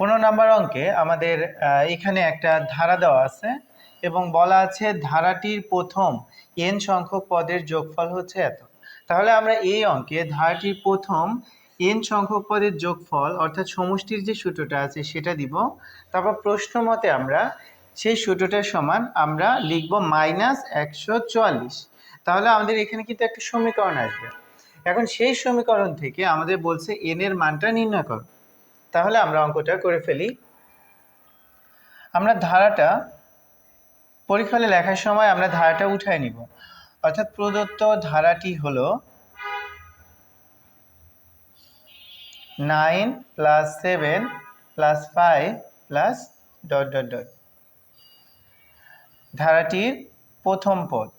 পনেরো নম্বর অঙ্কে আমাদের এখানে একটা ধারা দেওয়া আছে এবং বলা আছে ধারাটির প্রথম এন সংখ্যক পদের যোগফল হচ্ছে এত। তাহলে আমরা এই অঙ্কে ধারাটির প্রথম এন সংখ্যক পদের যোগফল অর্থাৎ সমষ্টির যে সূত্রটা আছে সেটা দিব। তারপর প্রশ্ন মতে আমরা সেই সূত্রটার সমান আমরা লিখব মাইনাস একশো চুয়াল্লিশ। তাহলে আমাদের এখানে কিন্তু একটা সমীকরণ আসবে। এখন সেই সমীকরণ থেকে আমাদের বলছে এন এর মানটা নির্ণয় করো। তাহলে আমরা অঙ্কটা করে ফেলি। আমরা ধারাটা পরীক্ষালে লেখার সময় আমরা ধারাটা উঠায় নিব। অর্থাৎ প্রদত্ত ধারাটি হলো nine plus seven plus five plus dot dot dot. ধারাটির প্রথম পদ।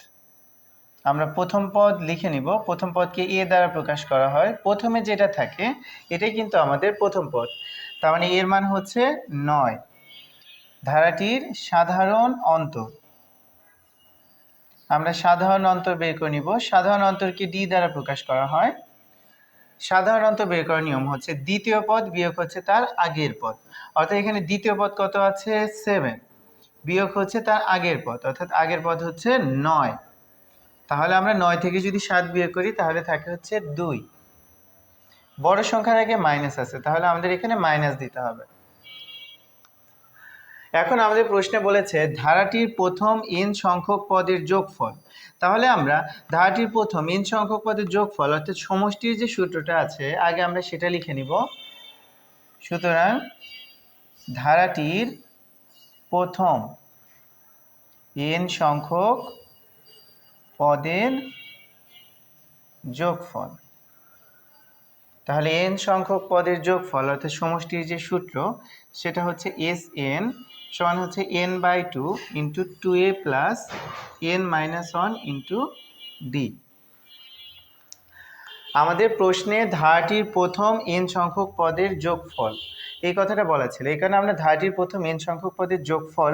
আমরা প্রথম পদ লিখে নিব। প্রথম পদকে এ দ্বারা প্রকাশ করা হয়। প্রথমে যেটা থাকে, এটাই কিন্তু আমাদের প্রথম পদ। তার মানে এর মান হচ্ছে নয়। ধারাটির সাধারণ অন্তর। আমরা সাধারণ অন্তর বের করে নিব। সাধারণ অন্তরকে ডি দ্বারা প্রকাশ করা হয়। সাধারণ অন্তর বের করার নিয়ম হচ্ছে দ্বিতীয় পদ বিয়োগ হচ্ছে তার আগের পদ। অর্থাৎ এখানে দ্বিতীয় পদ কত আছে? সেভেন বিয়োগ হচ্ছে তার আগের পদ। অর্থাৎ আগের পদ হচ্ছে নয়। তাহলে আমরা নয় থেকে যদি সাত বিয়োগ করি, তাহলে থাকে হচ্ছে দুই। বড় সংখ্যার আগে মাইনাস আছে, তাহলে আমাদের এখানে মাইনাস দিতে হবে। এখন আমাদের প্রশ্নে বলেছে, ধারাটির প্রথম এন সংখ্যক পদের যোগফল। তাহলে আমরা ধারাটির প্রথম এন সংখ্যক পদের যোগফল, অর্থাৎ সমষ্টির যে সূত্রটা আছে, আগে আমরা সেটা লিখে নিব। সুতরাং ধারাটির প্রথম এন সংখ্যক পদের যোগফল। তাহলে এন সংখ্যক পদের যোগফল, অর্থাৎ সমষ্টির যে সূত্র, সেটা হচ্ছে এস এন সমান হচ্ছে N by two into two A plus N minus one into D আমাদের প্রশ্নে ধারাটির প্রথম এন সংখ্যক পদের যোগফল এই কথাটা বলা ছিল। এখানে আমরা ধারাটির প্রথম এন সংখ্যক পদের যোগফল,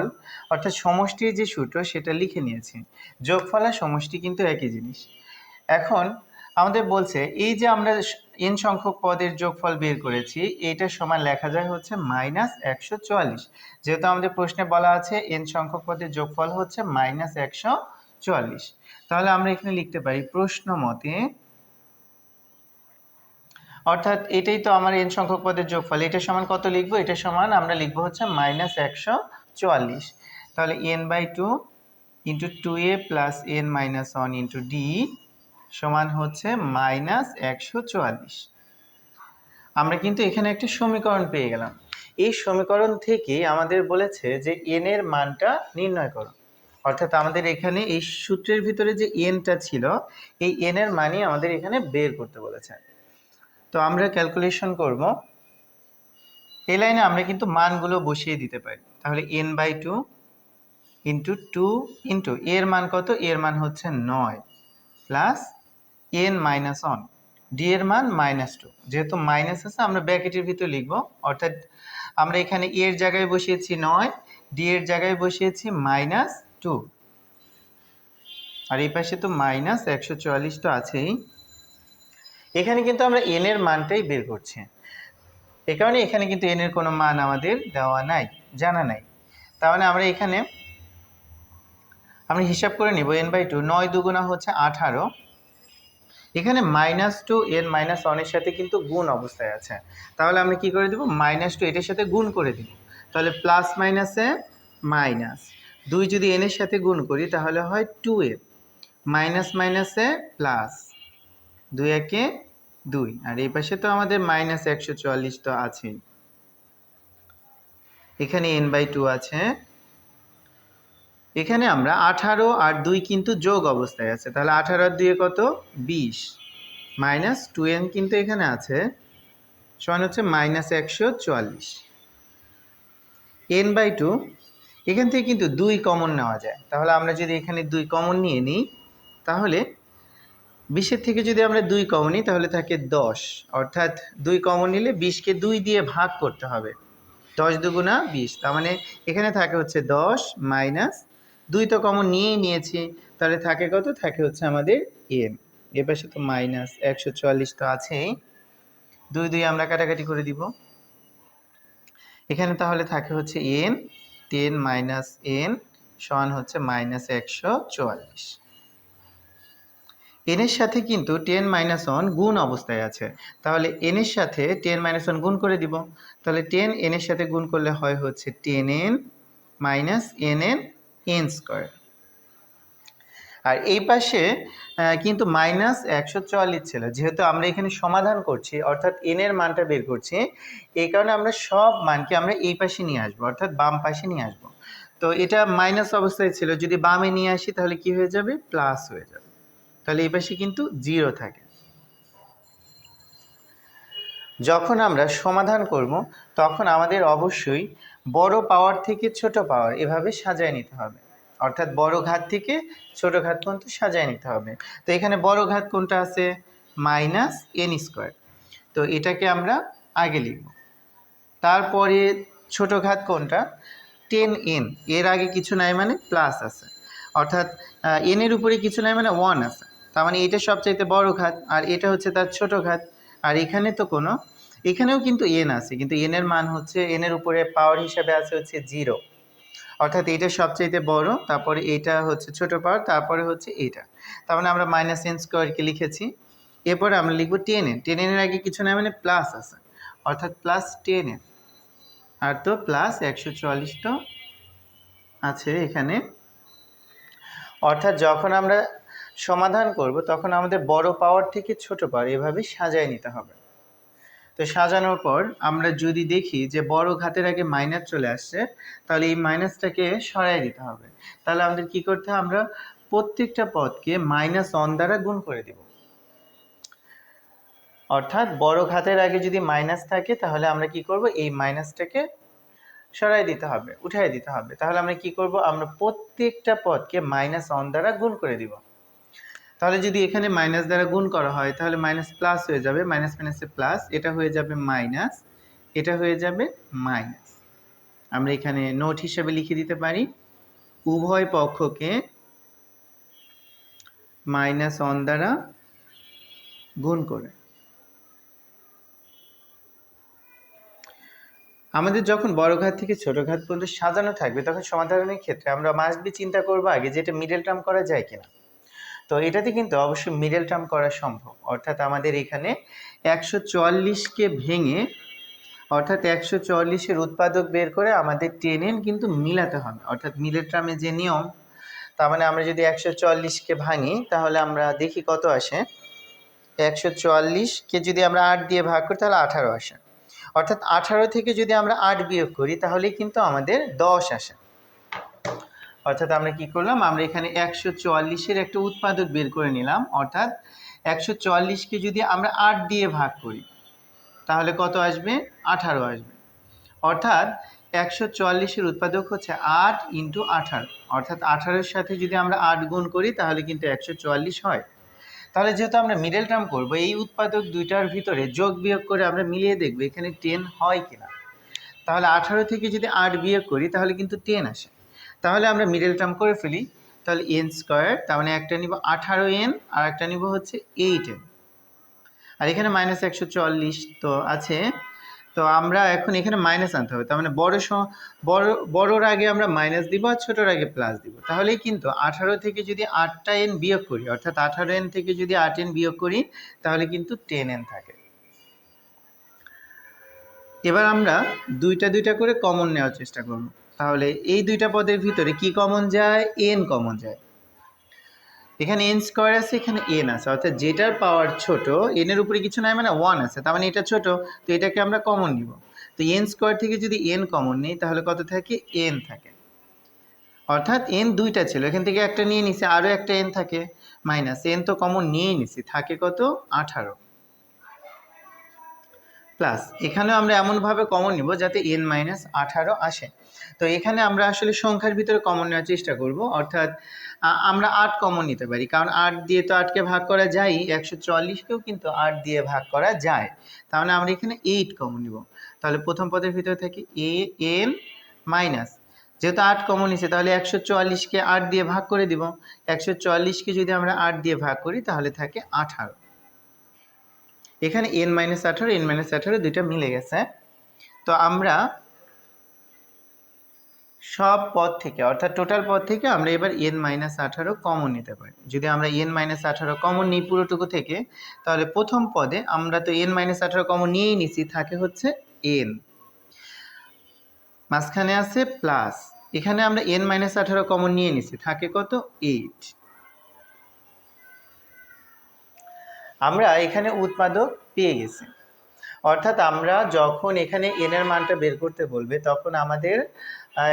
অর্থাৎ সমষ্টির যে সূত্র, সেটা লিখে নিয়েছি। যোগফল আর সমষ্টি কিন্তু একই জিনিস। এখন আমাদের বলছে, এই যে আমরা এন সংখ্যক পদের যোগফল বের করেছি, এইটার সমান লেখা যায় হচ্ছে মাইনাস একশো চুয়াল্লিশ। যেহেতু আমাদের প্রশ্নে বলা আছে এন সংখ্যক পদের যোগফল হচ্ছে মাইনাস একশো চুয়াল্লিশ। তাহলে আমরা এখানে লিখতে পারি, প্রশ্ন মতে অর্থাৎ এটাই তো আমার এন সংখ্যক পদের যোগফল। এটা সমান কত লিখব? এটা সমান আমরা লিখব হচ্ছে মাইনাস একশো চুয়াল্লিশ। তাহলে N by two into two A plus N minus one into D সমান হচ্ছে মাইনাস একশো চুয়াল্লিশ। আমরা কিন্তু এখানে একটা সমীকরণ পেয়ে গেলাম। এই সমীকরণ থেকে আমাদের বলেছে যে এন এর মানটা নির্ণয় করো। অর্থাৎ আমাদের এখানে এই সূত্রের ভিতরে যে এনটা ছিল, এই এন এর মানই আমাদের এখানে বের করতে বলেছে। তো আমরা ক্যালকুলেশন করব। এই লাইনে আমরা কিন্তু মানগুলো বসিয়ে দিতে পারি। তাহলে N by two into two into এর মান কত? এর মান হচ্ছে নয় plus N minus one D এর মান মাইনাস টু যেহেতু মাইনাস আছে, আমরা ব্র্যাকেটের ভিতর লিখব। অর্থাৎ আমরা এখানে এর জায়গায় বসিয়েছি নয় ডি এর জায়গায় বসিয়েছি মাইনাস টু আর এই পাশে তো মাইনাস একশো চুয়াল্লিশ তো আছেই। এখানে কিন্তু আমরা এন এর মানটাই বের করছি। এ কারণে এখানে কিন্তু এন এর কোনো মান আমাদের দেওয়া নাই, জানা নাই। তাহলে আমরা এখানে, আমরা হিসাব করে নিব এন বাই টু নয় দুগুণা হচ্ছে আঠারো। এখানে মাইনাস টু এন মাইনাস ওয়ানের সাথে কিন্তু গুণ অবস্থায় আছে। তাহলে আমরা কি করে দিব? মাইনাস টু এটার সাথে গুণ করে দিব। তাহলে প্লাস মাইনাসে মাইনাস দুই যদি এনের সাথে গুণ করি, তাহলে হয় টু এর মাইনাস মাইনাসে প্লাস দুই একে দুই। আর এই পাশে তো আমাদের মাইনাস একশো চুয়াল্লিশ তো আছেই। এখানে এন বাই টু আছে। এখানে আমরা আঠারো আর দুই কিন্তু যোগ অবস্থায় আছে। তাহলে আঠারো আর দুয়ে কত? বিশ। মাইনাস টু এন কিন্তু এখানে আছে। সমান হচ্ছে মাইনাস একশো চুয়াল্লিশ। এন বাই টু এখান থেকে কিন্তু দুই কমন নেওয়া যায়। তাহলে আমরা যদি এখানে দুই কমন নিয়ে নিই, তাহলে বিশের থেকে যদি আমরা দুই কমন নিই, তাহলে থাকে দশ। অর্থাৎ দুই কমন নিলে বিশকে দুই দিয়ে ভাগ করতে হবে। দশ দুগুণা বিশ। তার মানে এখানে থাকে হচ্ছে দশ মাইনাস দুই তো কমন নিয়েই নিয়েছি। তাহলে থাকে কত? থাকে হচ্ছে আমাদের এন এ পাশে তো মাইনাস একশো চুয়াল্লিশ তো আছেই। দুই দুই আমরা কাটাকাটি করে দিব। এখানে তাহলে থাকে হচ্ছে এন টেন মাইনাস এন সমান হচ্ছে মাইনাস একশো চুয়াল্লিশ। এনের সাথে কিন্তু টেন মাইনাস ওয়ান গুণ অবস্থায় আছে। তাহলে এনের সাথে টেন মাইনাস ওয়ান গুণ করে দিব। তাহলে টেন এনের সাথে গুণ করলে হয় হচ্ছে ten N minus N N N square আর এই পাশে কিন্তু মাইনাস একশো চুয়াল্লিশ ছিল। যেহেতু আমরা এখানে সমাধান করছি, অর্থাৎ এন এর মানটা বের করছি, এই কারণে আমরা সব মানকে আমরা এই পাশে নিয়ে আসব, অর্থাৎ বাম পাশে নিয়ে আসব। তো এটা মাইনাস অবস্থায় ছিল। যদি বামে নিয়ে আসি, তাহলে কি হয়ে যাবে? প্লাস হয়ে যাবে। তাহলে এই পাশে কিন্তু জিরো থাকে। যখন আমরা সমাধান করব, তখন আমাদের অবশ্যই বড় পাওয়ার থেকে ছোট পাওয়ার এভাবে সাজায় নিতে হবে। অর্থাৎ বড় ঘাত থেকে ছোট ঘাত পর্যন্ত সাজায় নিতে হবে। তো এখানে বড় ঘাত কোনটা আছে? মাইনাস এন স্কোয়ার তো এটাকে আমরা আগে লিখব। তারপরে ছোট ঘাত কোনটা? টেন এন এর আগে কিছু নাই মানে প্লাস আছে। অর্থাৎ এন এর উপরে কিছু নাই মানে ওয়ান আছে। তার মানে এটা সবচাইতে বড় ঘাত, আর এটা হচ্ছে তার ছোট ঘাত। আর এখানে তো কোনো, এখানেও কিন্তু এন আছে, কিন্তু এন এর মান হচ্ছে এন এর উপরে পাওয়ার হিসাবে আছে হচ্ছে জিরো অর্থাৎ এটা সবচাইতে বড়, তারপরে এটা হচ্ছে ছোট পাওয়ার তারপরে হচ্ছে এটা। তার মানে আমরা মাইনাস এন স্কোয়ারকে লিখেছি। এরপরে আমরা লিখব টেন এন টেন এর আগে কিছু না মানে প্লাস আছে। অর্থাৎ প্লাস টেন এন আর তো প্লাস একশো চুয়াল্লিশ তো আছে এখানে। অর্থাৎ যখন আমরা সমাধান করব, তখন আমাদের বড় পাওয়ার থেকে ছোট পাওয়ার এভাবে সাজায় নিতে হবে। তো সাজানোর পর আমরা যদি দেখি যে বড় ঘাতের আগে মাইনাস চলে আসছে, তাহলে এই মাইনাসটাকে সরাই দিতে হবে। তাহলে আমাদের কি করতে হবে? আমরা প্রত্যেকটা পদকে মাইনাস অন দ্বারা গুণ করে দিব। অর্থাৎ বড় ঘাতের আগে যদি মাইনাস থাকে, তাহলে আমরা কি করব? এই মাইনাসটাকে সরাই দিতে হবে উঠাই দিতে হবে। তাহলে আমরা কি করব? আমরা প্রত্যেকটা পদকে মাইনাস অন দ্বারা গুণ করে দিব। তাহলে যদি এখানে মাইনাস দ্বারা গুণ করা হয়, তাহলে মাইনাস প্লাস হয়ে যাবে মাইনাস মাইনাসে প্লাস এটা হয়ে যাবে মাইনাস এটা হয়ে যাবে মাইনাস আমরা এখানে নোট হিসেবে লিখে দিতে পারি, উভয় পক্ষকে মাইনাস অন দ্বারা গুণ করে। আমাদের যখন বড় ঘাত থেকে ছোট ঘাত পর্যন্ত সাজানো থাকবে, তখন সমাধানের ক্ষেত্রে আমরা মাস্ট বি চিন্তা করব আগে যে এটা মিডল টার্ম করা যায় কিনা। তো এটাতে কিন্তু অবশ্যই মিডল টার্ম করা সম্ভব। অর্থাৎ আমাদের এখানে একশো চুয়াল্লিশকে ভেঙে, অর্থাৎ একশো চুয়াল্লিশের উৎপাদক বের করে আমাদের টেন কিন্তু মিলাতে হবে। অর্থাৎ মিডল টার্মে যে নিয়ম, তার মানে আমরা যদি একশো চুয়াল্লিশকে ভাঙি, তাহলে আমরা দেখি কত আসে? একশো চুয়াল্লিশকে যদি আমরা আট দিয়ে ভাগ করি, তাহলে আঠারো আসে। অর্থাৎ আঠারো থেকে যদি আমরা আট বিয়োগ করি, তাহলে কিন্তু আমাদের দশ আসে। অর্থাৎ আমরা কি করলাম? আমরা এখানে একশো চুয়াল্লিশের একটা উৎপাদক বের করে নিলাম। অর্থাৎ একশো চুয়াল্লিশকে যদি আমরা আট দিয়ে ভাগ করি, তাহলে কত আসবে? আঠারো আসবে। অর্থাৎ একশো চুয়াল্লিশের উৎপাদক হচ্ছে আট ইন্টু আঠারো। অর্থাৎ আঠারোর সাথে যদি আমরা আট গুণ করি, তাহলে কিন্তু একশো চুয়াল্লিশ হয়। তাহলে যেহেতু আমরা মিডল টার্ম করব, এই উৎপাদক দুইটার ভিতরে যোগ বিয়োগ করে আমরা মিলিয়ে দেখব এখানে টেন হয় কিনা। তাহলে আঠারো থেকে যদি আট বিয়োগ করি, তাহলে কিন্তু টেন আসে। তাহলে আমরা মিডল টার্ম করে ফেলি। তাহলে এন স্কোয়ার তার মানে একটা নিব আঠারো এন আর একটা নিব হচ্ছে এইট এন আর এখানে মাইনাস একশো চল্লিশ তো আছে। তো আমরা এখন এখানে মাইনাস আনতে হবে। তার মানে বড় বড়, বড়োর আগে আমরা মাইনাস দিব আর ছোটোর আগে প্লাস দিব। তাহলেই কিন্তু আঠারো থেকে যদি আটটা এন বিয়োগ করি, অর্থাৎ আঠারো এন থেকে যদি আট এন বিয়োগ করি, তাহলে কিন্তু টেন এন থাকে। এবার আমরা দুইটা দুইটা করে কমন নেওয়ার চেষ্টা করব। তাহলে এই দুইটা পদের ভিতরে কি কমন যায়? এন কমন যায়। এখানে এন স্কোয়ার আছে, এখানে এন আছে। অর্থাৎ যেটার পাওয়ার ছোট এন এর উপরে কিছু নাই মানে ওয়ান আছে, তার মানে এটা ছোট, তো এটাকে আমরা কমন নিব। তো এন স্কোয়ার থেকে যদি এন কমন নিই, তাহলে কত থাকে? এন থাকে। অর্থাৎ এন দুইটা ছিল, এখান থেকে একটা নিয়ে নিছে আরও একটা এন থাকে। মাইনাস এন তো কমন নিয়েই নিছি, থাকে কত? আঠারো। প্লাস এখানেও আমরা এমনভাবে কমন নিব যাতে এন মাইনাস আঠারো আসে। তো এখানে আমরা আসলে সংখ্যার ভিতরে কমন নেওয়ার চেষ্টা করব, অর্থাৎ আমরা আট কমন নিতে পারি। কারণ আট দিয়ে তো আটকে ভাগ করা যায় একশো চুয়াল্লিশকেও কিন্তু আট দিয়ে ভাগ করা যায়। তাহলে আমরা এখানে এইট কমন নিব। তাহলে প্রথম পদের ভিতরে থাকে এ এন মাইনাস যেহেতু আট কমন নিছে, তাহলে একশো চুয়াল্লিশকে আট দিয়ে ভাগ করে দিব। একশো চুয়াল্লিশকে যদি আমরা আট দিয়ে ভাগ করি, তাহলে থাকে আঠারো। এখানে এন মাইনাস আঠারো এন মাইনাস আঠারো দুইটা মিলে গেছে। তো আমরা সব পদ থেকে, অর্থাৎ টোটাল পদ থেকে আমরা এবার এন মাইনাস আঠারো কমন নিতে পারি। যদি আমরা এন মাইনাস আঠারো কমন নিই পুরোটুকু থেকে, তাহলে প্রথম পদে আমরা তো এন মাইনাস আঠারো কমন নিয়েই নিছি, থাকে হচ্ছে এন মাঝখানে আছে প্লাস এখানে আমরা এন মাইনাস আঠারো কমন নিয়ে নিছি, থাকে কত? এইট আমরা এখানে উৎপাদক পেয়ে গেছি। অর্থাৎ আমরা যখন এখানে এন এর মানটা বের করতে বলবে, তখন আমাদের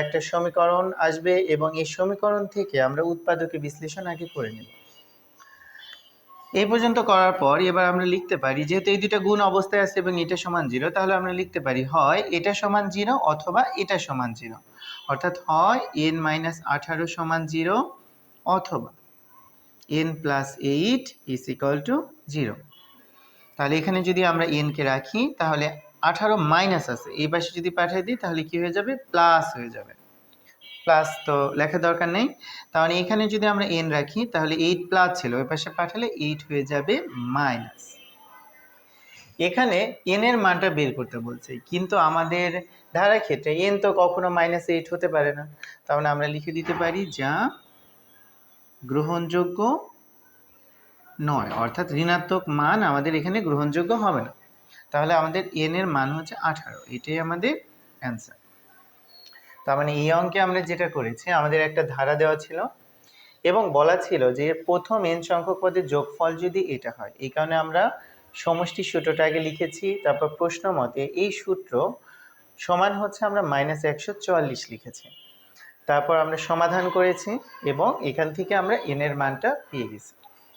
একটা সমীকরণ আসবে এবং এই সমীকরণ থেকে আমরা উৎপাদকের বিশ্লেষণ আগে করে নেব। এই পর্যন্ত করার পর এবার আমরা লিখতে পারি, যেহেতু এই দুটা গুণ অবস্থায় আছে এবং এটা সমান জিরো, তাহলে আমরা লিখতে পারি, হয় এটা সমান জিরো অথবা এটা সমান জিরো। অর্থাৎ হয় এন মাইনাস আঠারো সমান জিরো অথবা। N plus eight is equal to zero তাহলে এখানে যদি আমরা এনকে রাখি, তাহলে আঠারো মাইনাস আছে। এই পাশে যদি পাঠিয়ে দিই, তাহলে কি হয়ে যাবে? প্লাস হয়ে যাবে। প্লাস তো লেখার দরকার নেই। তাহলে এখানে যদি আমরা এন রাখি, তাহলে এইট প্লাস ছিল। ওই পাশে পাঠালে এইট হয়ে যাবে মাইনাস এখানে এন এর মানটা বের করতে বলছে। কিন্তু আমাদের ধারার ক্ষেত্রে এন তো কখনো মাইনাস এইট হতে পারে না। তাহলে আমরা লিখে দিতে পারি যা গ্রহণযোগ্য নয়। অর্থাৎ ঋণাত্মক মান আমাদের এখানে গ্রহণযোগ্য হবে না। তাহলে আমাদের এন এর মান হচ্ছে আঠারো। এটাই আমাদের অ্যান্সার তার মানে এই অঙ্কে আমরা যেটা করেছি, আমাদের একটা ধারা দেওয়া ছিল এবং বলা ছিল যে প্রথম এন সংখ্যক পদের যোগফল যদি এটা হয়, এই কারণে আমরা সমষ্টি সূত্রটা আগে লিখেছি, তারপর প্রশ্ন মতে এই সূত্র সমান হচ্ছে আমরা মাইনাস একশো চুয়াল্লিশ লিখেছি। তারপর আমরা সমাধান করেছি এবং এখান থেকে আমরা এনের মানটা পেয়ে গেছি।